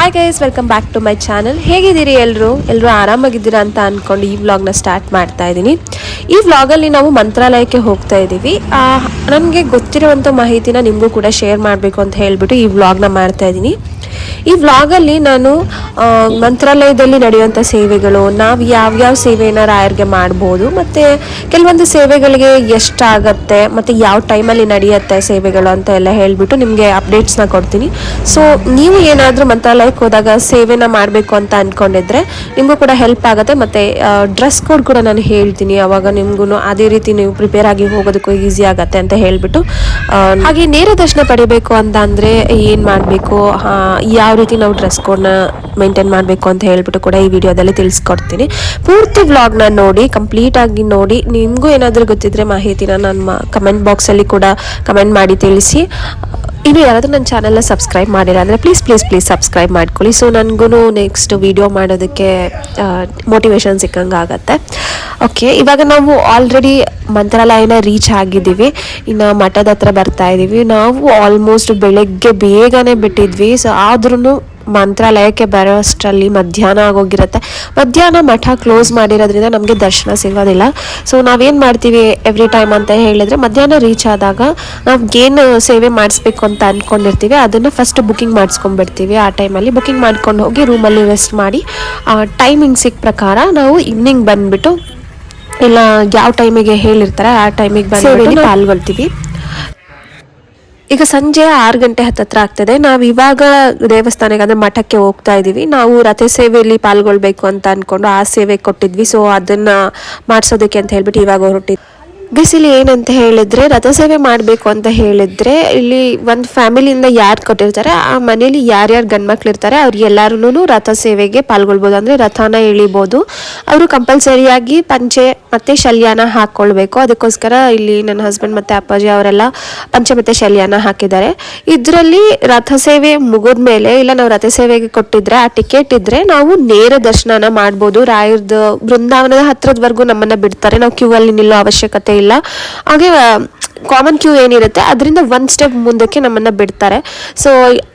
Hi guys welcome back to my channel ಹೇಗಿದ್ದೀರಿ ಎಲ್ಲರೂ ಎಲ್ಲರೂ ಆರಾಮಾಗಿದ್ದೀರಾ ಅಂತ ಅಂದ್ಕೊಂಡು ಈ ವ್ಲಾಗ್ನ ಸ್ಟಾರ್ಟ್ ಮಾಡ್ತಾ ಇದ್ದೀನಿ. ಈ ವ್ಲಾಗಲ್ಲಿ ನಾವು ಮಂತ್ರಾಲಯಕ್ಕೆ ಹೋಗ್ತಾ ಇದ್ದೀವಿ. ನನಗೆ ಗೊತ್ತಿರುವಂಥ ಮಾಹಿತಿನ ನಿಮಗೂ ಕೂಡ ಶೇರ್ ಮಾಡಬೇಕು ಅಂತ ಹೇಳಿಬಿಟ್ಟು ಈ ವ್ಲಾಗ್ನ ಮಾಡ್ತಾ ಇದ್ದೀನಿ. ಈ ವ್ಲಾಗಲ್ಲಿ ನಾನು ಮಂತ್ರಾಲಯದಲ್ಲಿ ನಡೆಯುವಂಥ ಸೇವೆಗಳು, ನಾವು ಯಾವ್ಯಾವ ಸೇವೆನ ರಾಯರ್ಗೆ ಮಾಡ್ಬೋದು, ಮತ್ತು ಕೆಲವೊಂದು ಸೇವೆಗಳಿಗೆ ಎಷ್ಟಾಗತ್ತೆ, ಮತ್ತು ಯಾವ ಟೈಮಲ್ಲಿ ನಡೆಯುತ್ತೆ ಸೇವೆಗಳು ಅಂತ ಎಲ್ಲ ಹೇಳಿಬಿಟ್ಟು ನಿಮಗೆ ಅಪ್ಡೇಟ್ಸ್ನ ಕೊಡ್ತೀನಿ. ಸೊ ನೀವು ಏನಾದರೂ ಮಂತ್ರಾಲಯಕ್ಕೆ ಹೋದಾಗ ಸೇವೆನ ಮಾಡಬೇಕು ಅಂತ ಅಂದ್ಕೊಂಡಿದ್ರೆ ನಿಮಗೂ ಕೂಡ ಹೆಲ್ಪ್ ಆಗುತ್ತೆ, ಮತ್ತು ಡ್ರೆಸ್ ಕೋಡ್ ಕೂಡ ನಾನು ಹೇಳ್ತೀನಿ, ಅವಾಗ ನಿಮಗೂ ಅದೇ ರೀತಿ ನೀವು ಪ್ರಿಪೇರ್ ಆಗಿ ಹೋಗೋದಕ್ಕೂ ಈಸಿ ಆಗುತ್ತೆ ಅಂತ ಹೇಳಿಬಿಟ್ಟು ಹಾಗೆ ನೇರ ದರ್ಶನ ಪಡಿಬೇಕು ಅಂತ ಅಂದರೆ ಏನು ಮಾಡಬೇಕು? ಯಾವ ರೀತಿ ನಾವು ಡ್ರೆಸ್ ಕೋಡ್ನ ಮೇಂಟೈನ್ ಮಾಡಬೇಕು ಅಂತ ಹೇಳ್ಬಿಟ್ಟು ಕೂಡ ಈ ವಿಡಿಯೋದಲ್ಲಿ ತಿಳಿಸ್ಕೊಡ್ತೀನಿ. ಪೂರ್ತಿ ವ್ಲಾಗ್ನ ನೋಡಿ ಕಂಪ್ಲೀಟ್ ಆಗಿ ನೋಡಿ. ನಿಮಗೂ ಏನಾದರೂ ಗೊತ್ತಿದ್ರೆ ಮಾಹಿತಿನ ನನ್ನ ಕಮೆಂಟ್ ಬಾಕ್ಸಲ್ಲಿ ಕೂಡ ಕಮೆಂಟ್ ಮಾಡಿ ತಿಳಿಸಿ. ಇನ್ನು ಯಾರಾದರೂ ನನ್ನ ಚಾನಲ್ನ ಸಬ್ಸ್ಕ್ರೈಬ್ ಮಾಡಿಲ್ಲ ಅಂದರೆ ಪ್ಲೀಸ್ ಪ್ಲೀಸ್ ಪ್ಲೀಸ್ ಸಬ್ಸ್ಕ್ರೈಬ್ ಮಾಡ್ಕೊಳ್ಳಿ. ಸೊ ನನಗೂ ನೆಕ್ಸ್ಟ್ ವಿಡಿಯೋ ಮಾಡೋದಕ್ಕೆ ಮೋಟಿವೇಶನ್ ಸಿಕ್ಕಂಗೆ ಆಗುತ್ತೆ. ಓಕೆ ಇವಾಗ ನಾವು ಆಲ್ರೆಡಿ ಮಂತ್ರಾಲಯನ ರೀಚ್ ಆಗಿದ್ದೀವಿ. ಇನ್ನು ಮಠದ ಹತ್ರ ಬರ್ತಾ ಇದ್ದೀವಿ ನಾವು ಆಲ್ಮೋಸ್ಟ್ ಬೆಳಗ್ಗೆ ಬೇಗನೆ ಬಿಟ್ಟಿದ್ವಿ. ಸೊ ಆದ್ರೂ ಮಂತ್ರಾಲಯಕ್ಕೆ ಬರೋಷ್ಟರಲ್ಲಿ ಮಧ್ಯಾಹ್ನ ಆಗೋಗಿರುತ್ತೆ. ಮಧ್ಯಾಹ್ನ ಮಠ ಕ್ಲೋಸ್ ಮಾಡಿರೋದ್ರಿಂದ ನಮಗೆ ದರ್ಶನ ಸಿಗೋದಿಲ್ಲ. ಸೊ ನಾವೇನು ಮಾಡ್ತೀವಿ ಎವ್ರಿ ಟೈಮ್ ಅಂತ ಹೇಳಿದ್ರೆ ಮಧ್ಯಾಹ್ನ ರೀಚ್ ಆದಾಗ ನಾವು ಏನು ಸೇವೆ ಮಾಡಿಸ್ಬೇಕು ಅಂತ ಅಂದ್ಕೊಂಡಿರ್ತೀವಿ ಅದನ್ನು ಫಸ್ಟ್ ಬುಕಿಂಗ್ ಮಾಡಿಸ್ಕೊಂಡ್ಬಿಡ್ತೀವಿ. ಆ ಟೈಮಲ್ಲಿ ಬುಕಿಂಗ್ ಮಾಡ್ಕೊಂಡು ಹೋಗಿ ರೂಮಲ್ಲಿ ರೆಸ್ಟ್ ಮಾಡಿ ಟೈಮಿಂಗ್ಸಿಗೆ ಪ್ರಕಾರ ನಾವು ಈವ್ನಿಂಗ್ ಬಂದುಬಿಟ್ಟು ಇಲ್ಲ ಯಾವ ಟೈಮಿಗೆ ಹೇಳಿರ್ತಾರೆ ಆ ಟೈಮಿಗೆ ಬಂದು ಪಾಲ್ಗೊಳ್ತೀವಿ. ಈಗ ಸಂಜೆ ಆರು ಗಂಟೆ ಹತ್ತತ್ರ ಆಗ್ತದೆ. ನಾವು ಇವಾಗ ದೇವಸ್ಥಾನಕ್ಕೆ ಅಂದ್ರೆ ಮಠಕ್ಕೆ ಹೋಗ್ತಾ ಇದ್ದೀವಿ ನಾವು ರಥ ಸೇವೆಯಲ್ಲಿ ಪಾಲ್ಗೊಳ್ಬೇಕು ಅಂತ ಅಂದ್ಕೊಂಡು ಆ ಸೇವೆ ಕೊಟ್ಟಿದ್ವಿ. ಸೊ ಅದನ್ನ ಮಾಡಿಸೋದಕ್ಕೆ ಅಂತ ಹೇಳ್ಬಿಟ್ಟು ಇವಾಗ ಹೊರಟಿದ್ವಿ. ಇಲ್ಲಿ ಏನಂತ ಹೇಳಿದ್ರೆ ರಥಸೇವೆ ಮಾಡಬೇಕು ಅಂತ ಹೇಳಿದ್ರೆ ಇಲ್ಲಿ ಒಂದು ಫ್ಯಾಮಿಲಿಯಿಂದ ಯಾರು ಕೊಟ್ಟಿರ್ತಾರೆ, ಆ ಮನೇಲಿ ಯಾರ್ಯಾರು ಗಂಡ್ಮಕ್ಳು ಇರ್ತಾರೆ ಅವ್ರು ಎಲ್ಲರೂ ರಥ ಸೇವೆಗೆ ಪಾಲ್ಗೊಳ್ಬೋದು. ಅಂದರೆ ರಥನ ಎಳಿಬೋದು. ಅವರು ಕಂಪಲ್ಸರಿಯಾಗಿ ಪಂಚೆ ಮತ್ತು ಶಲ್ಯಾನ ಹಾಕ್ಕೊಳ್ಬೇಕು ಅದಕ್ಕೋಸ್ಕರ ಇಲ್ಲಿ ನನ್ನ ಹಸ್ಬೆಂಡ್ ಮತ್ತೆ ಅಪ್ಪಾಜಿ ಅವರೆಲ್ಲ ಪಂಚೆ ಮತ್ತು ಶಲ್ಯಾನ ಹಾಕಿದ್ದಾರೆ. ಇದರಲ್ಲಿ ರಥ ಸೇವೆ ಮುಗಿದ್ಮೇಲೆ, ಇಲ್ಲ ನಾವು ರಥ ಸೇವೆಗೆ ಕೊಟ್ಟಿದ್ರೆ, ಆ ಟಿಕೆಟ್ ಇದ್ದರೆ ನಾವು ನೇರ ದರ್ಶನನ ಮಾಡ್ಬೋದು. ರಾಯರ್ದು ಬೃಂದಾವನದ ಹತ್ರದವರೆಗೂ ನಮ್ಮನ್ನು ಬಿಡ್ತಾರೆ. ನಾವು ಕ್ಯೂ ಅಲ್ಲಿ ನಿಲ್ಲೋ ಅವಶ್ಯಕತೆ ಇಲ್ಲ. ಹಾಗೆ ಕಾಮನ್ ಕ್ಯೂ ಏನಿರುತ್ತೆ, ಅದರಿಂದ ಒನ್ ಸ್ಟೆಪ್ ಮುಂದಕ್ಕೆ ನಮ್ಮನ್ನ ಬಿಡ್ತಾರೆ. ಸೊ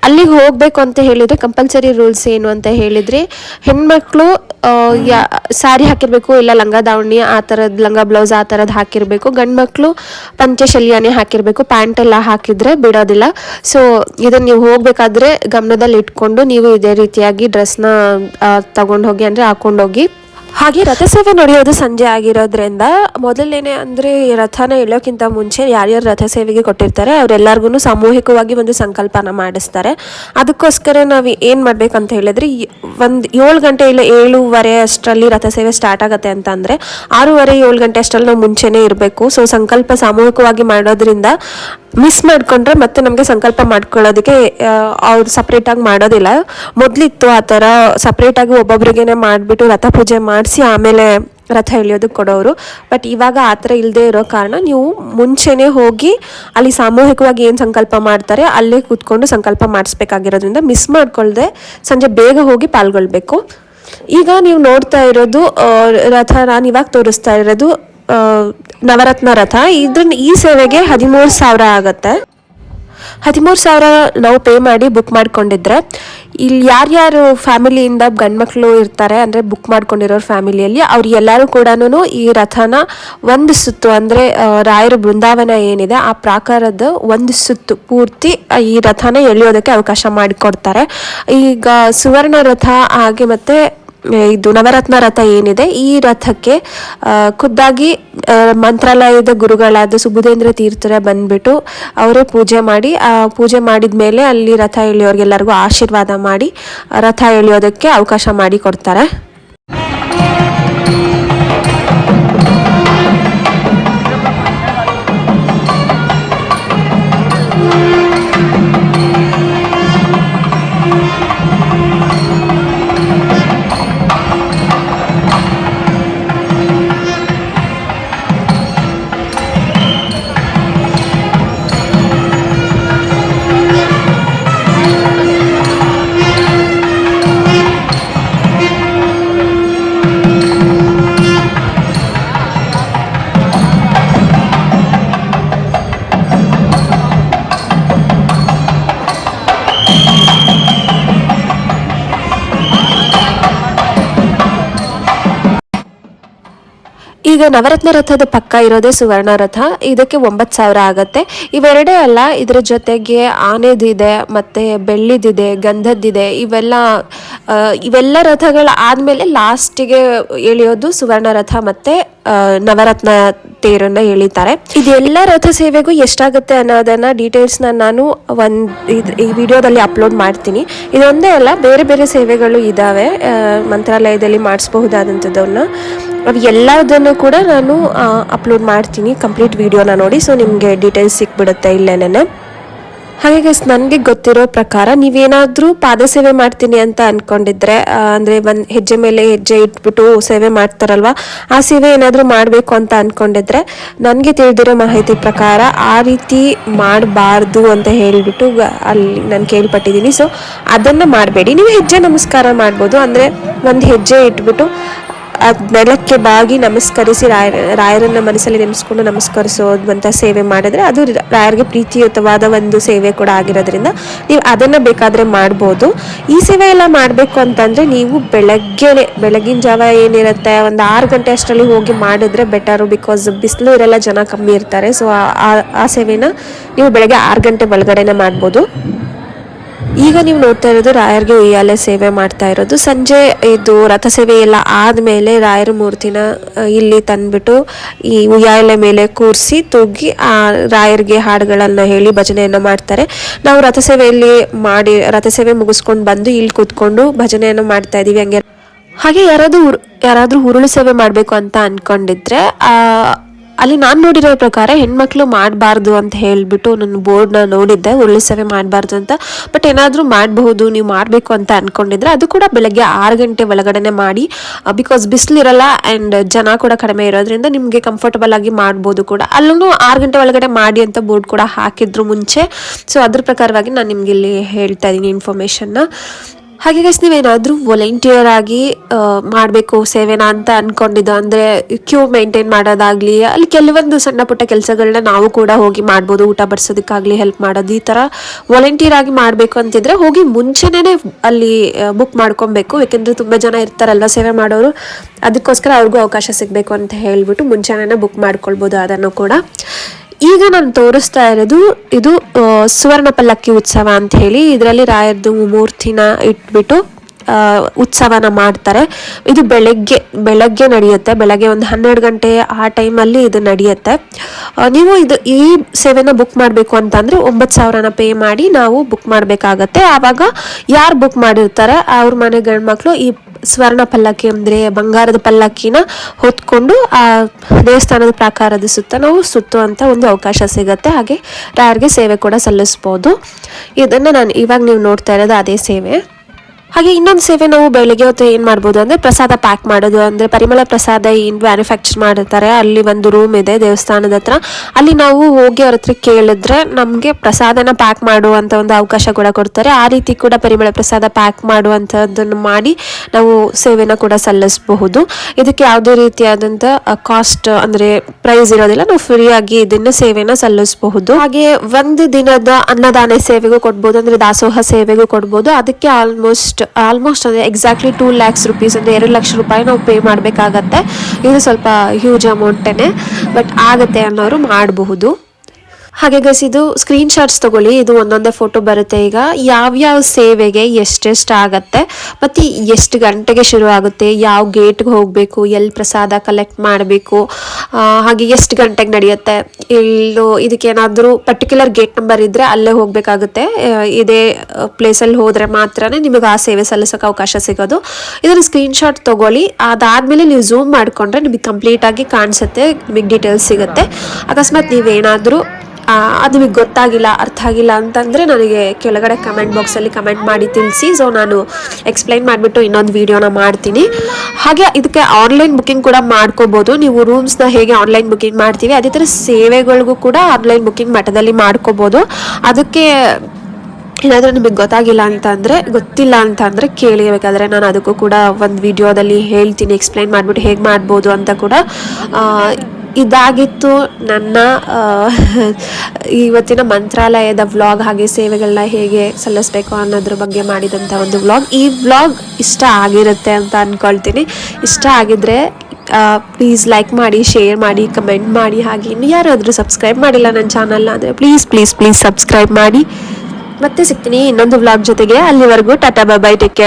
ಅಲ್ಲಿಗೆ ಹೋಗಬೇಕು ಅಂತ ಹೇಳಿದ್ರೆ ಕಂಪಲ್ಸರಿ ರೂಲ್ಸ್ ಏನು ಅಂತ ಹೇಳಿದ್ರೆ, ಹೆಣ್ಮಕ್ಳು ಯಾ ಸ್ಯಾರಿ ಹಾಕಿರಬೇಕು, ಇಲ್ಲ ಲಂಗ ದಾವಣಿ, ಆ ಥರದ್ದು ಲಂಗ ಬ್ಲೌಸ್ ಆ ಥರದ್ದು ಹಾಕಿರಬೇಕು. ಗಂಡು ಮಕ್ಕಳು ಪಂಚೆ ಹಾಕಿರಬೇಕು ಪ್ಯಾಂಟ್ ಎಲ್ಲ ಹಾಕಿದ್ರೆ ಬಿಡೋದಿಲ್ಲ. ಸೊ ಇದನ್ನು ನೀವು ಹೋಗಬೇಕಾದ್ರೆ ಗಮನದಲ್ಲಿ ಇಟ್ಕೊಂಡು ನೀವು ಇದೇ ರೀತಿಯಾಗಿ ಡ್ರೆಸ್ನ ತಗೊಂಡು ಹೋಗಿ, ಅಂದರೆ ಹಾಕೊಂಡೋಗಿ ಹಾಗೆ ರಥಸೇವೆ ನಡೆಯೋದು ಸಂಜೆ ಆಗಿರೋದ್ರಿಂದ ಮೊದಲೇನೆ ಅಂದ್ರೆ ರಥನ ಎಳೋಕ್ಕಿಂತ ಮುಂಚೆ ಯಾರ್ಯಾರು ರಥಸೇವೆಗೆ ಕೊಟ್ಟಿರ್ತಾರೆ ಅವರೆಲ್ಲರಿಗೂ ಸಾಮೂಹಿಕವಾಗಿ ಒಂದು ಸಂಕಲ್ಪನ ಮಾಡಿಸ್ತಾರೆ. ಅದಕ್ಕೋಸ್ಕರ ನಾವು ಏನು ಮಾಡ್ಬೇಕಂತ ಹೇಳಿದ್ರೆ ಒಂದು ಏಳು ಗಂಟೆ ಇಲ್ಲ ಏಳುವರೆ ಅಷ್ಟರಲ್ಲಿ ರಥಸೇವೆ ಸ್ಟಾರ್ಟ್ ಆಗುತ್ತೆ ಅಂತ ಆರೂವರೆ ಏಳು ಗಂಟೆ ಅಷ್ಟರಲ್ಲಿ ನಾವು ಮುಂಚೆನೇ ಇರಬೇಕು. ಸೊ ಸಂಕಲ್ಪ ಸಾಮೂಹಿಕವಾಗಿ ಮಾಡೋದ್ರಿಂದ ಮಿಸ್ ಮಾಡ್ಕೊಂಡ್ರೆ ಮತ್ತೆ ನಮಗೆ ಸಂಕಲ್ಪ ಮಾಡ್ಕೊಳ್ಳೋದಕ್ಕೆ ಅವ್ರು ಸಪ್ರೇಟಾಗಿ ಮಾಡೋದಿಲ್ಲ. ಮೊದಲಿತ್ತು ಆ ಥರ ಸಪ್ರೇಟಾಗಿ ಒಬ್ಬೊಬ್ರಿಗೇನೆ ಮಾಡಿಬಿಟ್ಟು ರಥ ಪೂಜೆ ಮಾಡಿಸಿ ಆಮೇಲೆ ರಥ ಎಳಿಯೋದಕ್ಕೆ ಕೊಡೋರು ಬಟ್ ಇವಾಗ ಆ ಥರ ಇಲ್ಲದೆ ಇರೋ ಕಾರಣ ನೀವು ಮುಂಚೆನೇ ಹೋಗಿ ಅಲ್ಲಿ ಸಾಮೂಹಿಕವಾಗಿ ಏನು ಸಂಕಲ್ಪ ಮಾಡ್ತಾರೆ ಅಲ್ಲೇ ಕೂತ್ಕೊಂಡು ಸಂಕಲ್ಪ ಮಾಡಿಸ್ಬೇಕಾಗಿರೋದ್ರಿಂದ ಮಿಸ್ ಮಾಡ್ಕೊಳ್ದೆ ಸಂಜೆ ಬೇಗ ಹೋಗಿ ಪಾಲ್ಗೊಳ್ಬೇಕು. ಈಗ ನೀವು ನೋಡ್ತಾ ಇರೋದು ರಥ ನಾನು ಇವಾಗ ತೋರಿಸ್ತಾ ಇರೋದು ನವರತ್ನ ರಥ. ಇದ್ರ ಈ ಸೇವೆಗೆ ಹದಿಮೂರು ಸಾವಿರ ಆಗತ್ತೆ. ಹದಿಮೂರು ಸಾವಿರ ನಾವು ಪೇ ಮಾಡಿ ಬುಕ್ ಮಾಡ್ಕೊಂಡಿದ್ರೆ, ಇಲ್ಲಿ ಯಾರ್ಯಾರು ಫ್ಯಾಮಿಲಿಯಿಂದ ಗಂಡ್ಮಕ್ಳು ಇರ್ತಾರೆ ಅಂದರೆ ಬುಕ್ ಮಾಡ್ಕೊಂಡಿರೋ ಫ್ಯಾಮಿಲಿಯಲ್ಲಿ, ಅವ್ರು ಎಲ್ಲರೂ ಕೂಡ ಈ ರಥನ ಒಂದು ಸುತ್ತು ಅಂದರೆ ರಾಯರ ಬೃಂದಾವನ ಏನಿದೆ, ಆ ಪ್ರಾಕಾರದ ಒಂದು ಸುತ್ತು ಪೂರ್ತಿ ಈ ರಥನ ಎಳೆಯೋದಕ್ಕೆ ಅವಕಾಶ ಮಾಡಿಕೊಡ್ತಾರೆ. ಈಗ ಸುವರ್ಣ ರಥ ಹಾಗೆ ಮತ್ತೆ ಇದು ನವರತ್ನ ರಥ ಏನಿದೆ, ಈ ರಥಕ್ಕೆ ಖುದ್ದಾಗಿ ಮಂತ್ರಾಲಯದ ಗುರುಗಳಾದ ಸುಬುಧೇಂದ್ರ ತೀರ್ಥರ ಬಂದ್ಬಿಟ್ಟು ಅವರೇ ಪೂಜೆ ಮಾಡಿ, ಆ, ಪೂಜೆ ಮಾಡಿದ ಮೇಲೆ ಅಲ್ಲಿ ರಥ ಎಳೆಯೋರ್ಗೆಲ್ಲರಿಗೂ ಆಶೀರ್ವಾದ ಮಾಡಿ ರಥ ಎಳೆಯೋದಕ್ಕೆ ಅವಕಾಶ ಮಾಡಿ ಕೊಡ್ತಾರೆ. ಈಗ ನವರತ್ನ ರಥದ ಪಕ್ಕ ಇರೋದೇ ಸುವರ್ಣ ರಥ. ಇದಕ್ಕೆ ಒಂಬತ್ತು ಸಾವಿರ ಆಗತ್ತೆ. ಇವೆರಡೇ ಅಲ್ಲ, ಇದರ ಜೊತೆಗೆ ಆನೆದಿದೆ, ಮತ್ತೆ ಬೆಳ್ಳಿದಿದೆ, ಗಂಧದ್ದಿದೆ, ಇವೆಲ್ಲ ಇವೆಲ್ಲ ರಥಗಳ ಆದ್ಮೇಲೆ ಲಾಸ್ಟಿಗೆ ಎಳೆಯೋದು ಸುವರ್ಣ ರಥ ಮತ್ತೆ ನವರತ್ನ ತೇರನ್ನ ಎಳಿತಾರೆ. ಇದೆಲ್ಲ ರಥ ಸೇವೆಗೂ ಎಷ್ಟಾಗುತ್ತೆ ಅನ್ನೋದನ್ನ ಡೀಟೇಲ್ಸ್ನ ನಾನು ಒಂದು ಈ ವಿಡಿಯೋದಲ್ಲಿ ಅಪ್ಲೋಡ್ ಮಾಡ್ತೀನಿ. ಇದೊಂದೇ ಅಲ್ಲ, ಬೇರೆ ಬೇರೆ ಸೇವೆಗಳು ಇದಾವೆ. ಮಂತ್ರಾಲಯದಲ್ಲಿ ಮಾಡಿಸಬಹುದಾದಂಥದ್ದನ್ನ. ಎಲ್ಲದನ್ನು ಕೂಡ ನಾನು ಅಪ್ಲೋಡ್ ಮಾಡ್ತೀನಿ ಕಂಪ್ಲೀಟ್ ವೀಡಿಯೋನ ನೋಡಿ. ಸೊ ನಿಮಗೆ ಡೀಟೇಲ್ಸ್ ಸಿಕ್ಬಿಡುತ್ತೆ ಇಲ್ಲೇನೆ ಹಾಗೆ ನನಗೆ ಗೊತ್ತಿರೋ ಪ್ರಕಾರ ನೀವೇನಾದರೂ ಪಾದ ಸೇವೆ ಮಾಡ್ತೀನಿ ಅಂತ ಅಂದ್ಕೊಂಡಿದ್ರೆ ಅಂದ್ರೆ ಒಂದು ಹೆಜ್ಜೆ ಮೇಲೆ ಹೆಜ್ಜೆ ಇಟ್ಬಿಟ್ಟು ಸೇವೆ ಮಾಡ್ತಾರಲ್ವ, ಆ ಸೇವೆ ಏನಾದರೂ ಮಾಡಬೇಕು ಅಂತ ಅಂದ್ಕೊಂಡಿದ್ರೆ ನನಗೆ ತಿಳಿದಿರೋ ಮಾಹಿತಿ ಪ್ರಕಾರ ಆ ರೀತಿ ಮಾಡಬಾರ್ದು ಅಂತ ಹೇಳಿಬಿಟ್ಟು ಅಲ್ಲಿ ನಾನು ಕೇಳ್ಪಟ್ಟಿದ್ದೀನಿ. ಸೊ ಅದನ್ನು ಮಾಡಬೇಡಿ. ನೀವು ಹೆಜ್ಜೆ ನಮಸ್ಕಾರ ಮಾಡ್ಬೋದು. ಅಂದರೆ ಒಂದು ಹೆಜ್ಜೆ ಇಟ್ಬಿಟ್ಟು ನೆಲಕ್ಕೆ ಬಾಗಿ ನಮಸ್ಕರಿಸಿ ರಾಯರ, ರಾಯರನ್ನ ಮನಸ್ಸಲ್ಲಿ ನೆನೆಸ್ಕೊಂಡು ನಮಸ್ಕರಿಸೋದಂತ ಸೇವೆ ಮಾಡಿದ್ರೆ ಅದು ರಾಯರಿಗೆ ಪ್ರೀತಿಯುತವಾದ ಒಂದು ಸೇವೆ ಕೂಡ ಆಗಿರೋದ್ರಿಂದ ನೀವು ಅದನ್ನ ಬೇಕಾದ್ರೆ ಮಾಡ್ಬೋದು. ಈ ಸೇವೆ ಎಲ್ಲ ಮಾಡಬೇಕು ಅಂತಂದ್ರೆ ನೀವು ಬೆಳಗ್ಗೆನೆ, ಬೆಳಗಿನ ಜಾವ ಏನಿರುತ್ತೆ, ಒಂದು ಆರು ಗಂಟೆ ಅಷ್ಟರಲ್ಲಿ ಹೋಗಿ ಮಾಡಿದ್ರೆ ಬೆಟರು ಬಿಕಾಸ್ ಬಿಸಿಲು ಇರಲ್ಲ, ಜನ ಕಮ್ಮಿ ಇರ್ತಾರೆ. ಸೊ ಆ ಸೇವೆನ ನೀವು ಬೆಳಗ್ಗೆ ಆರು ಗಂಟೆ ಒಳಗಡೆನೆ ಮಾಡ್ಬೋದು. ಈಗ ನೀವು ನೋಡ್ತಾ ಇರೋದು ರಾಯರ್ಗೆ ಉಯ್ಯಾಲೆ ಸೇವೆ ಮಾಡ್ತಾ ಇರೋದು. ಸಂಜೆ ಇದು ರಥ ಸೇವೆ ಎಲ್ಲ ಆದಮೇಲೆ ರಾಯರ ಮೂರ್ತಿನ ಇಲ್ಲಿ ತಂದ್ಬಿಟ್ಟು ಈ ಉಯ್ಯಾಲೆ ಮೇಲೆ ಕೂರಿಸಿ ತೂಗಿ ಆ ರಾಯರಿಗೆ ಹಾಡುಗಳನ್ನು ಹೇಳಿ ಭಜನೆಯನ್ನು ಮಾಡ್ತಾರೆ. ನಾವು ರಥ ಸೇವೆಯಲ್ಲಿ ಮಾಡಿ ರಥ ಸೇವೆ ಮುಗಿಸ್ಕೊಂಡು ಬಂದು ಇಲ್ಲಿ ಕೂತ್ಕೊಂಡು ಭಜನೆಯನ್ನು ಮಾಡ್ತಾ ಇದೀವಿ. ಹಂಗೆ ಹಾಗೆ ಯಾರಾದರೂ ಯಾರಾದರೂ ಹುರುಳು ಸೇವೆ ಮಾಡಬೇಕು ಅಂತ ಅನ್ಕೊಂಡಿದ್ರೆ, ಆ ಅಲ್ಲಿ ನಾನು ನೋಡಿರೋ ಪ್ರಕಾರ ಹೆಣ್ಮಕ್ಳು ಮಾಡಬಾರ್ದು ಅಂತ ಹೇಳಿಬಿಟ್ಟು ನಾನು ಬೋರ್ಡ್ನ ನೋಡಿದ್ದೆ ಉರುಳು ಸೇವೆ ಮಾಡಬಾರ್ದು ಅಂತ. ಬಟ್ ಏನಾದರೂ ಮಾಡಬಹುದು, ನೀವು ಮಾಡಬೇಕು ಅಂತ ಅನ್ಕೊಂಡಿದ್ರೆ ಅದು ಕೂಡ ಬೆಳಗ್ಗೆ ಆರು ಗಂಟೆ ಒಳಗಡೆನೆ ಮಾಡಿ. ಬಿಕಾಸ್ ಬಿಸಿಲಿರಲ್ಲ ಆ್ಯಂಡ್ ಜನ ಕೂಡ ಕಡಿಮೆ ಇರೋದ್ರಿಂದ ನಿಮಗೆ ಕಂಫರ್ಟಬಲ್ ಆಗಿ ಮಾಡ್ಬೋದು ಕೂಡ. ಅಲ್ಲೂ ಆರು ಗಂಟೆ ಒಳಗಡೆ ಮಾಡಿ ಅಂತ ಬೋರ್ಡ್ ಕೂಡ ಹಾಕಿದ್ರು ಮುಂಚೆ. ಸೊ ಅದ್ರ ಪ್ರಕಾರವಾಗಿ ನಾನು ನಿಮಗೆ ಇಲ್ಲಿ ಹೇಳ್ತಾ ಇದ್ದೀನಿ ಇನ್ಫಾರ್ಮೇಷನ್ನ ಹಾಗೆ ಗೈಸ್ ನೀವೇನಾದರೂ ವಾಲಂಟಿಯರ್ ಆಗಿ ಮಾಡಬೇಕು ಸೇವೆನ ಅಂತ ಅಂದ್ಕೊಂಡಿದ್ದು ಅಂದರೆ ಕ್ಯೂ ಮೇಂಟೈನ್ ಮಾಡೋದಾಗ್ಲಿ, ಅಲ್ಲಿ ಕೆಲವೊಂದು ಸಣ್ಣ ಪುಟ್ಟ ಕೆಲಸಗಳನ್ನ ನಾವು ಕೂಡ ಹೋಗಿ ಮಾಡ್ಬೋದು, ಊಟ ಬಡಿಸೋದಕ್ಕಾಗಲಿ ಹೆಲ್ಪ್ ಮಾಡೋದು, ಈ ಥರ ವಾಲಂಟಿಯರ್ ಆಗಿ ಮಾಡಬೇಕು ಅಂತಿದ್ರೆ ಹೋಗಿ ಮುಂಚೆನೇ ಅಲ್ಲಿ ಬುಕ್ ಮಾಡ್ಕೊಬೇಕು. ಯಾಕೆಂದರೆ ತುಂಬ ಜನ ಇರ್ತಾರಲ್ವ ಸೇವೆ ಮಾಡೋರು, ಅದಕ್ಕೋಸ್ಕರ ಅವ್ರಿಗೂ ಅವಕಾಶ ಸಿಗಬೇಕು ಅಂತ ಹೇಳ್ಬಿಟ್ಟು ಮುಂಚೆನೇ ಬುಕ್ ಮಾಡ್ಕೊಳ್ಬೋದು ಅದನ್ನು ಕೂಡ. ಈಗ ನಾನು ತೋರಿಸ್ತಾ ಇರೋದು ಇದು ಸುವರ್ಣ ಪಲ್ಲಕ್ಕಿ ಉತ್ಸವ ಅಂತ ಹೇಳಿ ಇದರಲ್ಲಿ ರಾಯರದು ಮೂರ್ತಿನ ಇಟ್ಬಿಟ್ಟು ಉತ್ಸವನ ಮಾಡ್ತಾರೆ. ಇದು ಬೆಳಗ್ಗೆ ಬೆಳಗ್ಗೆ ನಡೆಯುತ್ತೆ. ಬೆಳಗ್ಗೆ ಒಂದು ಹನ್ನೆರಡು ಗಂಟೆ ಆ ಟೈಮಲ್ಲಿ ಇದು ನಡೆಯುತ್ತೆ. ನೀವು ಇದು ಈ ಸೇವೆನ ಬುಕ್ ಮಾಡಬೇಕು ಅಂತಂದರೆ ಒಂಬತ್ತು ಸಾವಿರನ ಪೇ ಮಾಡಿ ನಾವು ಬುಕ್ ಮಾಡಬೇಕಾಗತ್ತೆ. ಆವಾಗ ಯಾರು ಬುಕ್ ಮಾಡಿರ್ತಾರೆ? ಅವ್ರ ಮನೆ ಗಂಡ್ಮಕ್ಳು ಈ ಸ್ವರ್ಣ ಪಲ್ಲಕ್ಕಿ ಅಂದರೆ ಬಂಗಾರದ ಪಲ್ಲಕ್ಕಿನ ಹೊತ್ಕೊಂಡು ಆ ದೇವಸ್ಥಾನದ ಪ್ರಾಕಾರದ ಸುತ್ತ ನಾವು ಸುತ್ತುವಂಥ ಒಂದು ಅವಕಾಶ ಸಿಗುತ್ತೆ. ಹಾಗೆ ರಾಯರಿಗೆ ಸೇವೆ ಕೂಡ ಸಲ್ಲಿಸ್ಬೋದು. ಇದನ್ನು ನಾನು ಇವಾಗ ನೀವು ನೋಡ್ತಾ ಇರೋದು ಅದೇ ಸೇವೆ. ಹಾಗೆ ಇನ್ನೊಂದು ಸೇವೆ ನಾವು ಬೆಳಗ್ಗೆ ಹೊತ್ತು ಏನು ಮಾಡ್ಬೋದು ಅಂದರೆ ಪ್ರಸಾದ ಪ್ಯಾಕ್ ಮಾಡೋದು. ಅಂದರೆ ಪರಿಮಳ ಪ್ರಸಾದ ಏನು ಮ್ಯಾನುಫ್ಯಾಕ್ಚರ್ ಮಾಡಿರ್ತಾರೆ ಅಲ್ಲಿ ಒಂದು ರೂಮ್ ಇದೆ ದೇವಸ್ಥಾನದ ಹತ್ರ. ಅಲ್ಲಿ ನಾವು ಹೋಗಿ ಅವ್ರ ಹತ್ರ ಕೇಳಿದ್ರೆ ನಮಗೆ ಪ್ರಸಾದನ ಪ್ಯಾಕ್ ಮಾಡುವಂಥ ಒಂದು ಅವಕಾಶ ಕೂಡ ಕೊಡ್ತಾರೆ. ಆ ರೀತಿ ಕೂಡ ಪರಿಮಳ ಪ್ರಸಾದ ಪ್ಯಾಕ್ ಮಾಡುವಂಥದ್ದನ್ನು ಮಾಡಿ ನಾವು ಸೇವೆನ ಕೂಡ ಸಲ್ಲಿಸಬಹುದು. ಇದಕ್ಕೆ ಯಾವುದೇ ರೀತಿಯಾದಂಥ ಕಾಸ್ಟ್ ಅಂದರೆ ಪ್ರೈಸ್ ಇರೋದಿಲ್ಲ. ನಾವು ಫ್ರೀಯಾಗಿ ಇದನ್ನ ಸೇವೆನ ಸಲ್ಲಿಸಬಹುದು. ಹಾಗೆ ಒಂದು ದಿನದ ಅನ್ನದಾನ ಸೇವೆಗೂ ಕೊಡ್ಬೋದು. ಅಂದರೆ ದಾಸೋಹ ಸೇವೆಗೂ ಕೊಡ್ಬೋದು. ಅದಕ್ಕೆ ಆಲ್ಮೋಸ್ಟ್ ಆಲ್ಮೋಸ್ಟ್ ಅದೇ ಎಕ್ಸಾಕ್ಟ್ಲಿ ಟೂ ಲ್ಯಾಕ್ಸ್ ರುಪೀಸ್ ಅಂದರೆ ಎರಡು ಲಕ್ಷ ರೂಪಾಯಿ ನಾವು ಪೇ ಮಾಡಬೇಕಾಗತ್ತೆ. ಇದು ಸ್ವಲ್ಪ ಹ್ಯೂಜ್ ಅಮೌಂಟೇ ಬಟ್ ಆಗತ್ತೆ ಅನ್ನೋರು ಮಾಡಬಹುದು. ಹಾಗೆ ಗೈಸ್ ಇದು ಸ್ಕ್ರೀನ್ ಶಾಟ್ಸ್ ತಗೊಳ್ಳಿ. ಇದು ಒಂದೊಂದೇ ಫೋಟೋ ಬರುತ್ತೆ ಈಗ. ಯಾವ್ಯಾವ ಸೇವೆಗೆ ಎಷ್ಟೆಷ್ಟು ಆಗತ್ತೆ, ಮತ್ತು ಎಷ್ಟು ಗಂಟೆಗೆ ಶುರು ಆಗುತ್ತೆ, ಯಾವ ಗೇಟ್ಗೆ ಹೋಗಬೇಕು ಎಲ್ಲಿ ಪ್ರಸಾದ ಕಲೆಕ್ಟ್ ಮಾಡಬೇಕು ಹಾಗೆ ಎಷ್ಟು ಗಂಟೆಗೆ ನಡೆಯುತ್ತೆ, ಇಲ್ಲೂ ಇದಕ್ಕೇನಾದರೂ ಪರ್ಟಿಕ್ಯುಲರ್ ಗೇಟ್ ನಂಬರ್ ಇದ್ದರೆ ಅಲ್ಲೇ ಹೋಗಬೇಕಾಗುತ್ತೆ. ಇದೇ ಪ್ಲೇಸಲ್ಲಿ ಹೋದರೆ ಮಾತ್ರನೇ ನಿಮಗೆ ಆ ಸೇವೆ ಸಲ್ಲಿಸೋಕೆ ಅವಕಾಶ ಸಿಗೋದು. ಇದನ್ನು ಸ್ಕ್ರೀನ್ ಶಾಟ್ ತಗೊಳ್ಳಿ. ಅದಾದಮೇಲೆ ನೀವು ಝೂಮ್ ಮಾಡಿಕೊಂಡ್ರೆ ನಿಮಗೆ ಕಂಪ್ಲೀಟಾಗಿ ಕಾಣಿಸುತ್ತೆ, ನಿಮಗೆ ಡೀಟೇಲ್ಸ್ ಸಿಗುತ್ತೆ. ಅಕಸ್ಮಾತ್ ನೀವೇನಾದರೂ ಅದು ನಿಮಗೆ ಗೊತ್ತಾಗಿಲ್ಲ, ಅರ್ಥ ಆಗಿಲ್ಲ ಅಂತಂದರೆ ನನಗೆ ಕೆಳಗಡೆ ಕಮೆಂಟ್ ಬಾಕ್ಸಲ್ಲಿ ಕಮೆಂಟ್ ಮಾಡಿ ತಿಳಿಸಿ. ಸೊ ನಾನು ಎಕ್ಸ್ಪ್ಲೈನ್ ಮಾಡಿಬಿಟ್ಟು ಇನ್ನೊಂದು ವೀಡಿಯೋನ ಮಾಡ್ತೀನಿ. ಹಾಗೆ ಇದಕ್ಕೆ ಆನ್ಲೈನ್ ಬುಕ್ಕಿಂಗ್ ಕೂಡ ಮಾಡ್ಕೋಬೋದು. ನೀವು ರೂಮ್ಸ್ನ ಹೇಗೆ ಆನ್ಲೈನ್ ಬುಕ್ಕಿಂಗ್ ಮಾಡ್ತೀವಿ, ಅದೇ ಥರ ಸೇವೆಗಳಿಗೂ ಕೂಡ ಆನ್ಲೈನ್ ಬುಕ್ಕಿಂಗ್ ಮಠದಲ್ಲಿ ಮಾಡ್ಕೋಬೋದು. ಅದಕ್ಕೆ ಏನಾದರೂ ನಿಮಗೆ ಗೊತ್ತಾಗಿಲ್ಲ ಅಂತಂದರೆ, ಗೊತ್ತಿಲ್ಲ ಅಂತಂದರೆ ಅಂದರೆ ಕೇಳಿ ಬೇಕಾದರೆ ನಾನು ಅದಕ್ಕೂ ಕೂಡ ಒಂದು ವಿಡಿಯೋದಲ್ಲಿ ಹೇಳ್ತೀನಿ ಎಕ್ಸ್ಪ್ಲೈನ್ ಮಾಡಿಬಿಟ್ಟು ಹೇಗೆ ಮಾಡ್ಬೋದು ಅಂತ ಕೂಡ. ಇದಾಗಿತ್ತು ನನ್ನ ಇವತ್ತಿನ ಮಂತ್ರಾಲಯದ ವ್ಲಾಗ್ ಹಾಗೆ ಸೇವೆಗಳನ್ನ ಹೇಗೆ ಸಲ್ಲಿಸಬೇಕು ಅನ್ನೋದ್ರ ಬಗ್ಗೆ ಮಾಡಿದಂಥ ಒಂದು ವ್ಲಾಗ್. ಈ ವ್ಲಾಗ್ ಇಷ್ಟ ಆಗಿರುತ್ತೆ ಅಂತ ಅಂದ್ಕೊಳ್ತೀನಿ ಇಷ್ಟ ಆಗಿದ್ರೆ ಪ್ಲೀಸ್ ಲೈಕ್ ಮಾಡಿ ಶೇರ್ ಮಾಡಿ ಕಮೆಂಟ್ ಮಾಡಿ, ಹಾಗೆ ಇನ್ನು ಯಾರಾದರೂ ಸಬ್ಸ್ಕ್ರೈಬ್ ಮಾಡಿಲ್ಲ ನನ್ನ ಚಾನಲ್ನ ಅಂದರೆ ಪ್ಲೀಸ್ ಪ್ಲೀಸ್ ಪ್ಲೀಸ್ ಸಬ್ಸ್ಕ್ರೈಬ್ ಮಾಡಿ. ಮತ್ತೆ ಸಿಗ್ತೀನಿ ಇನ್ನೊಂದು ವ್ಲಾಗ್ ಜೊತೆಗೆ. ಅಲ್ಲಿವರೆಗೂ ಟಾಟಾ ಬಾಯ್ ಟೇಕ್ ಕೇರ್